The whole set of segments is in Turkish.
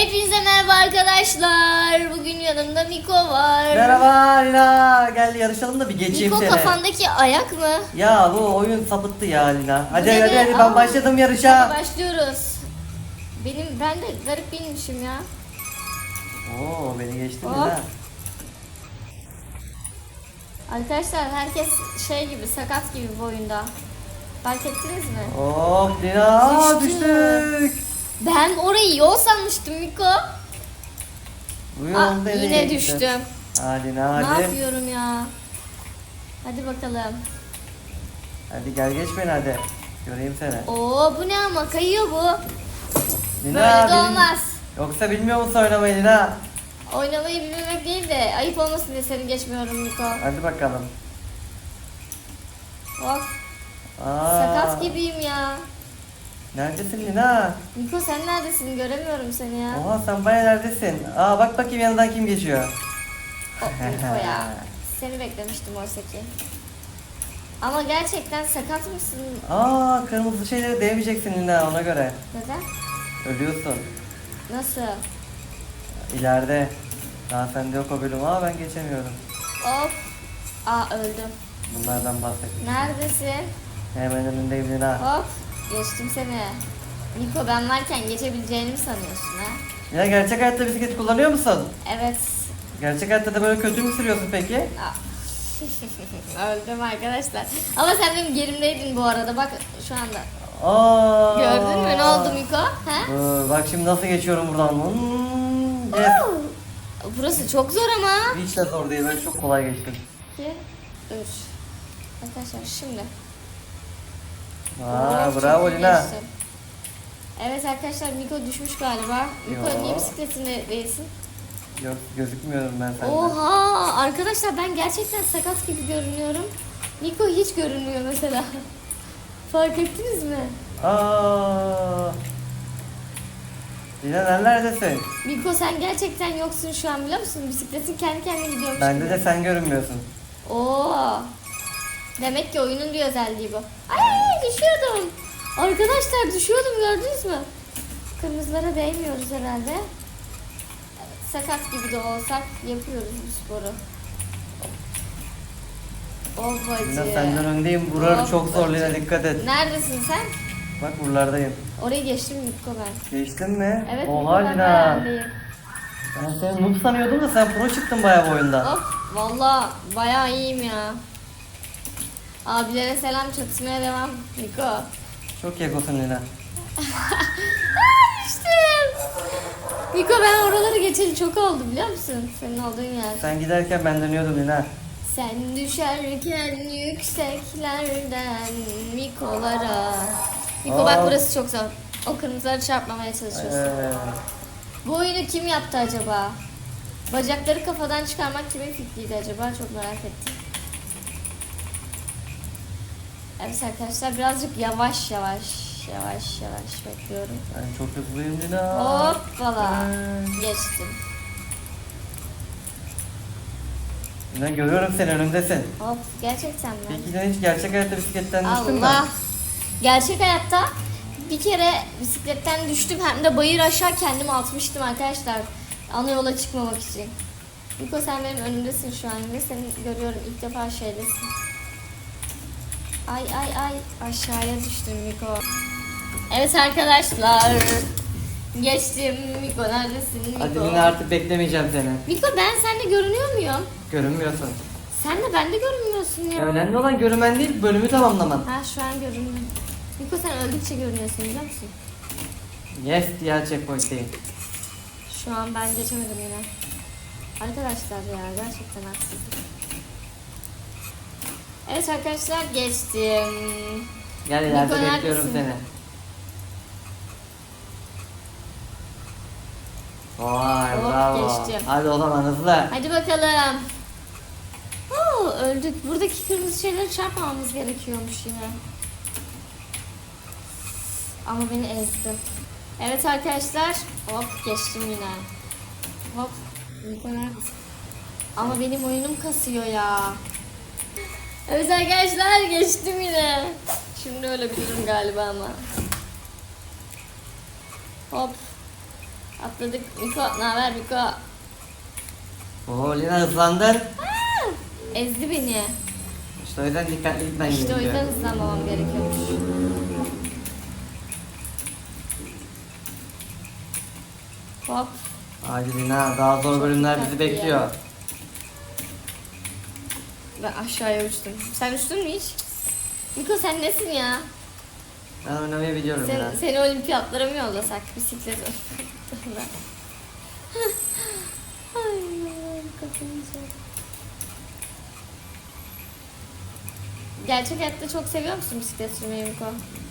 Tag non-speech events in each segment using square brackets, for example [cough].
Hepinize merhaba arkadaşlar. Bugün yanımda Miko var. Merhaba Lina. Gel yarışalım da bir geçeyim Miko seni. kafandaki ayak mı? Ya bu oyun sapıttı ya Lina. Hadi hadi hadi ben Aa. başladım yarışa. Hadi başlıyoruz. Benim ben de garip binmişim ya. Oo beni geçti Hop. Lina. Arkadaşlar herkes şey gibi sakat gibi bu oyunda. Fark ettiniz mi? Hop Lina Aa, Düştü. düştük. Ben orayı yol sanmıştım Miko. Bu Aa, yol nereye yine gitti? düştüm. Hadi Ne hadi. yapıyorum ya? Hadi bakalım. Hadi gel geç beni hadi. Göreyim seni. Oo bu ne ama kayıyor bu. Lina, Böyle de olmaz. Yoksa bilmiyor musun oynamayı Lina? Oynamayı bilmemek değil de ayıp olmasın diye seni geçmiyorum Miko. Hadi bakalım. Hop Aa, sakat gibiyim ya. Neredesin Lina? Miko sen neredesin? Göremiyorum seni ya. Oha sen baya neredesin? Aa bak bakayım yanından kim geçiyor. Oh, Miko ya. Seni beklemiştim oysa ki. Ama gerçekten sakat mısın? Aa kırmızı şeyleri değmeyeceksin Lina ona göre. Neden? Ölüyorsun. Nasıl? İleride. Daha sende yok o bölüm ama ben geçemiyorum. Hop. Aa öldüm. Bunlardan bahsettim. Neredesin? Hemen önündeyim Lina. Hop. Geçtim seni. Miko ben varken geçebileceğini mi sanıyorsun ha? Ya gerçek hayatta bisiklet kullanıyor musun? Evet. Gerçek hayatta da böyle kötü mü sürüyorsun peki? [laughs] Öldüm arkadaşlar. Ama sen benim gerimdeydin bu arada. Bak şu anda. Aa. Gördün mü ne oldu Miko? Dur, bak şimdi nasıl geçiyorum buradan. Hmm, yes. Burası çok zor ama. Hiç de zor değil. Ben çok kolay geçtim. 2 3 Arkadaşlar şimdi. Aa, Of, bravo çok Lina. Evet arkadaşlar Miko düşmüş galiba. Miko Yo. niye bisikletinde değilsin? Yok gözükmüyorum ben senden. Oha arkadaşlar ben gerçekten sakat gibi görünüyorum. Miko hiç görünmüyor mesela. [laughs] Fark ettiniz mi? Aa. Lina neredesin? Miko sen gerçekten yoksun şu an biliyor musun? Bisikletin kendi kendine gidiyormuş Bende gibi. de sen görünmüyorsun. Oo. Demek ki oyunun bir özelliği bu. Ay düşüyordum. Arkadaşlar düşüyordum gördünüz mü? Kırmızılara değmiyoruz herhalde. Evet, sakat gibi de olsak yapıyoruz bu sporu. Oh bacı. senden öndeyim. Buralar Hop, çok zor Lina bacı. dikkat et. Neredesin sen? Bak buralardayım. Orayı geçtim Miko ben. Geçtin mi? Evet Oha Miko ben. Ben seni noob sanıyordum da sen pro çıktın bayağı bu oyunda. Of valla bayağı iyiyim ya. Abilere selam çatışmaya devam Miko. Çok yagosun Lina. [laughs] İşte. Miko ben oraları geçeli çok oldu biliyor musun? Senin olduğun yer. Sen giderken ben dönüyordum Lina. Sen düşerken yükseklerden Mikolara. Miko bak Aa. burası çok zor. O kırmızıları çarpmamaya çalışıyorsun. Ee, Bu oyunu kim yaptı acaba? Bacakları kafadan çıkarmak kimin fikriydi acaba? Çok merak ettim. Evet arkadaşlar birazcık yavaş yavaş yavaş yavaş bekliyorum. ben çok hızlıyım Lina. Hoppala. Ee. Geçtim. Lina görüyorum seni önümdesin. Hop gerçekten mi? Peki sen hiç gerçek hayatta bisikletten düştün mü? Allah. Gerçek hayatta bir kere bisikletten düştüm hem de bayır aşağı kendimi atmıştım arkadaşlar. Ana yola çıkmamak için. Niko sen benim önümdesin şu an ve seni görüyorum ilk defa şeydesin. Ay ay ay aşağıya düştüm Miko. Evet arkadaşlar. Geçtim Miko neredesin Miko? Hadi Lina artık beklemeyeceğim seni. Miko ben sende görünüyor muyum? Görünmüyorsun. Sen de bende görünmüyorsun ya. Önemli olan görünmen değil, bölümü tamamlaman. Ha şu an görünüyor. Miko sen öldükçe görünüyorsun biliyor musun? Yes, diğer checkpoint'teyim. Şu an ben geçemedim yine. Arkadaşlar ya gerçekten haksızlık. Evet arkadaşlar geçtim. Gel ileride Niko, bekliyorum neredesin? seni. Vay Hop, bravo. geçtim. Hadi o zaman hızlı. Hadi bakalım. Oo, öldük. Buradaki kırmızı şeyleri çarpmamamız gerekiyormuş yine. Ama beni ezdi. Evet arkadaşlar. Hop geçtim yine. Hop. Niko neredesin? Ama benim oyunum kasıyor ya. Evet arkadaşlar geçtim yine. Şimdi ölebilirim galiba ama. Hop. Atladık. Miko ne haber Miko? Oo Lina hızlandın. Ezdi beni. İşte o yüzden dikkatli gitmen İşte o yüzden hızlanmamam gerekiyormuş. Hop. Hadi Lina daha zor bölümler bizi dikkatli bekliyor. Ya. Ben aşağıya uçtum. Sen uçtun mu hiç? Miko sen nesin ya? Ben oynamayı biliyorum. Sen, seni olimpiyatlara mı yollasak? Bisiklet. [laughs] Ay. Gerçek hayatta çok seviyor musun bisiklet sürmeyi Miko?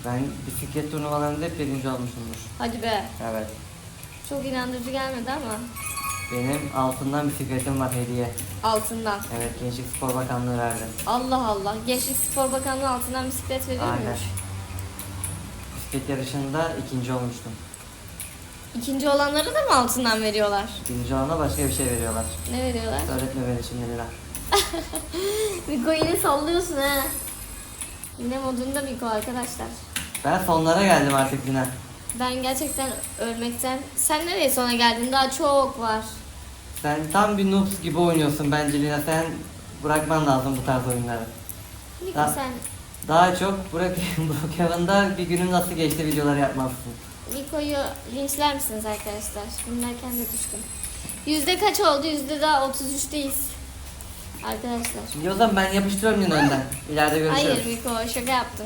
Ben bisiklet turnuvalarında hep birinci olmuşumdur. Hadi be. Evet. Çok inandırıcı gelmedi ama. Benim altından bisikletim var hediye. Altından. Evet Gençlik Spor Bakanlığı verdi. Allah Allah. Gençlik Spor Bakanlığı altından bisiklet veriyor Aynen. muymuş? Bisiklet yarışında ikinci olmuştum. İkinci olanları da mı altından veriyorlar? Birinci olana başka bir şey veriyorlar. Ne veriyorlar? Öğretme beni şimdi Lina. Miko yine sallıyorsun ha. Yine modunda Miko arkadaşlar. Ben sonlara geldim artık Lina. Ben gerçekten ölmekten... Sen nereye sona geldin? Daha çok var. Sen tam bir noobs gibi oynuyorsun bence Lina. Sen bırakman lazım bu tarz oyunları. Miko Ha. sen... Daha çok bırak [laughs] Brookhaven'da bir günün nasıl geçti videoları yapmalısın. Miko'yu linçler misiniz arkadaşlar? Dinlerken de düştüm. Yüzde kaç oldu? Yüzde daha 33'teyiz. Arkadaşlar. Şimdi o zaman ben yapıştırıyorum Lina önden. İleride görüşürüz. Hayır Miko şaka yaptım.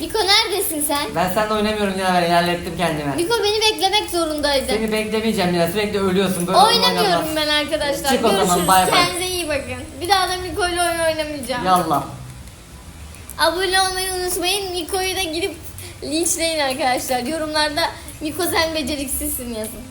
Miko neredesin sen? Ben seninle oynamıyorum Lina ben ilerlettim kendimi. Miko beni beklemek zorundaydı. Seni beklemeyeceğim Lina sürekli ölüyorsun böyle Oynamıyorum oynanmaz. ben arkadaşlar. Çık o zaman, bay bay. Kendinize iyi bakın. Bir daha da Miko ile oyun oynamayacağım. Yallah. Abone olmayı unutmayın. Miko'yu da gidip linçleyin arkadaşlar. Yorumlarda Miko sen beceriksizsin yazın.